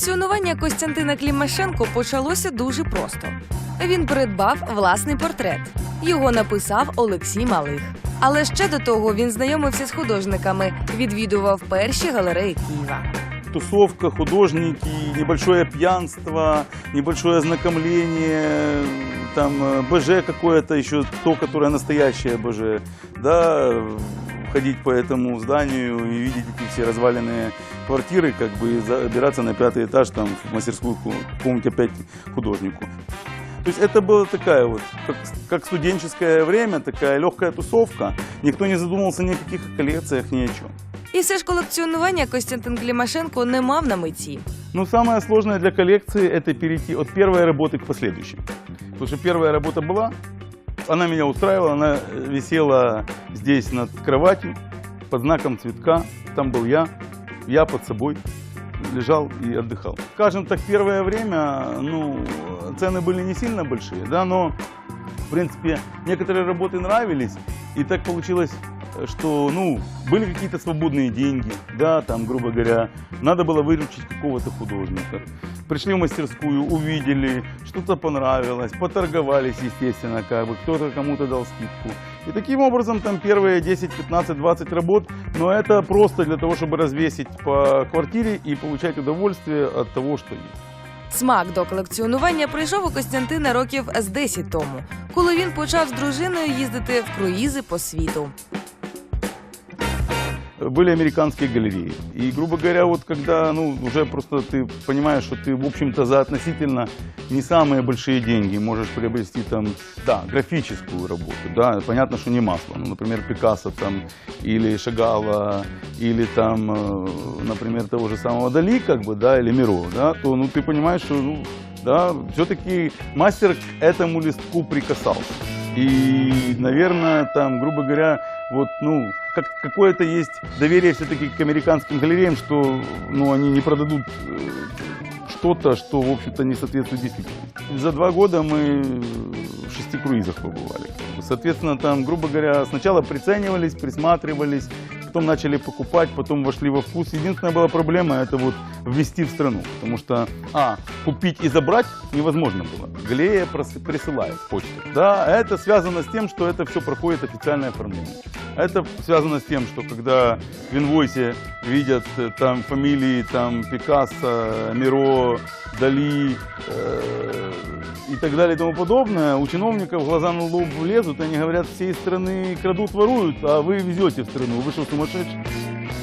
Колекціонування Костянтина Клімашенко почалося дуже просто. Він придбав власний портрет. Його написав Олексій Малих. Але ще до того він знайомився з художниками, відвідував перші галереї Києва. Тусовка, художники, небольшое пьянство, небольшое ознакомление, там э, БЖ какое-то еще, то, которое настоящее БЖ, да, ходить по этому зданию и видеть эти все разваленные квартиры, как бы забираться на пятый этаж, там, в мастерскую ку- какому-нибудь опять художнику. То есть это было такая вот, как, как студенческое время, такая легкая тусовка. Никто не задумывался ни о каких коллекциях, ни о чем. І все ж колекціонування Костянтин Клімашенко не мав на меті. Ну, самое сложное для коллекции – это перейти от первой работы к последующей. Потому что первая работа была, она меня устраивала, она э, висела здесь над кроватью, под знаком цветка, там был я, я под собой лежал и отдыхал. Скажем так, первое время, ну, цены были не сильно большие, да, но, в принципе, некоторые работы нравились, и так получилось, что, ну, были какие-то свободные деньги, да, там, грубо говоря, надо было выручить какого-то художника. Пришли в мастерскую, увидели, что-то понравилось, поторговались, естественно, как бы, кто-то кому-то дал скидку. И таким образом там первые 10, 15, 20 работ, но это просто для того, чтобы развесить по квартире и получать удовольствие от того, что есть. Смак до колекціонування прийшов у Костянтина років з 10 тому, коли він почав з дружиною їздити в круїзи по світу. Были американские галереи. И, грубо говоря, вот когда, ну, уже просто ты понимаешь, что ты, в общем-то, за относительно не самые большие деньги можешь приобрести там, да, графическую работу, да, понятно, что не масло, ну, например, Пикассо там, или Шагала, или там, э, например, того же самого Дали, как бы, да, или Миро, да, то, ну, ты понимаешь, что, ну, да, все-таки мастер к этому листку прикасался. И, наверное, там, грубо говоря, вот, ну, как, какое-то есть доверие все-таки к американским галереям, что, ну, они не продадут э, что-то, что, в общем-то, не соответствует действительности. За два года мы в шести круизах побывали. Соответственно, там, грубо говоря, сначала приценивались, присматривались, потом начали покупать, потом вошли во вкус. Единственная была проблема – это вот ввести в страну, потому что, а, купить и забрать невозможно было. Галерея прос- присылает почту. Да, это связано с тем, что это все проходит официальное оформление. Это связано с тем, что когда в инвойсе видят э, там фамилии там Пикассо, Миро, Дали э, и так далее и тому подобное, у чиновников глаза на лоб влезут, они говорят, всей страны крадут, воруют, а вы везете в страну, вы что, сумасшедший?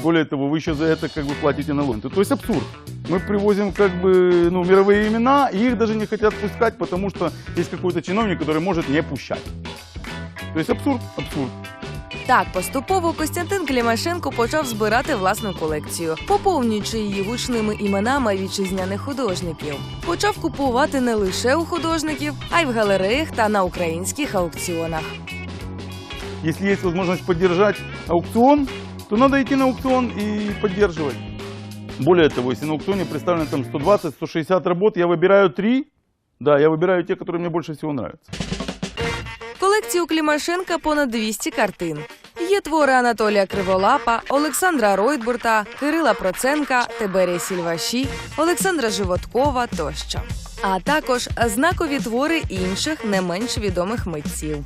Более того, вы еще за это как бы платите налоги. То есть абсурд. Мы привозим как бы ну, мировые имена, и их даже не хотят пускать, потому что есть какой-то чиновник, который может не пущать. То есть абсурд, абсурд. Так, поступово Костянтин Клімашенко почав збирати власну колекцію, поповнюючи її гучними іменами вітчизняних художників. Почав купувати не лише у художників, а й в галереях та на українських аукціонах. Если есть возможность поддержать аукцион, то надо идти на аукцион и поддерживать. Более того, если на аукционе представлено там 120-160 работ, я выбираю три. Да, я выбираю те, которые мне больше всего нравятся. В колекції у Клімашенка понад 200 картин. Є твори Анатолія Криволапа, Олександра Ройтбурта, Кирила Проценка, Тиберія Сільваші, Олександра Животкова тощо. А також знакові твори інших не менш відомих митців.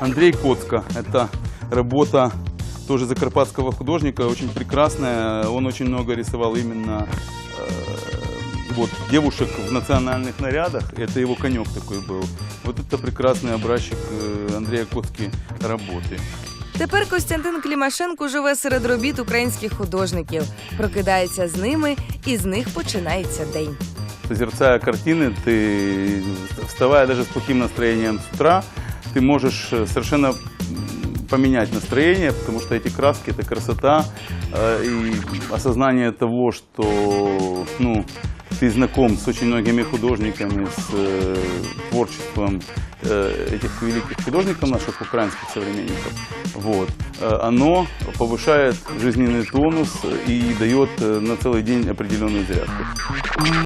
Андрей Коцка. Это работа тоже закарпатского художника, очень прекрасная. Он очень много рисовал именно вот, девушек в национальных нарядах. Это его конек такой был. Вот это прекрасный образчик э, Андрея Коцки работы. Тепер Костянтин Клімашенко живе серед робіт українських художників, прокидається з ними, і з них починається день. Созерцая картины, ты, вставая даже с плохим настроением с утра, ты можешь э, совершенно м, поменять настроение, потому что эти краски, это красота э, и осознание того, что ну, ты знаком с очень многими художниками, с э, творчеством э, этих великих художников наших украинских современников, вот, э, оно повышает жизненный тонус и дает э, на целый день определенную зарядку.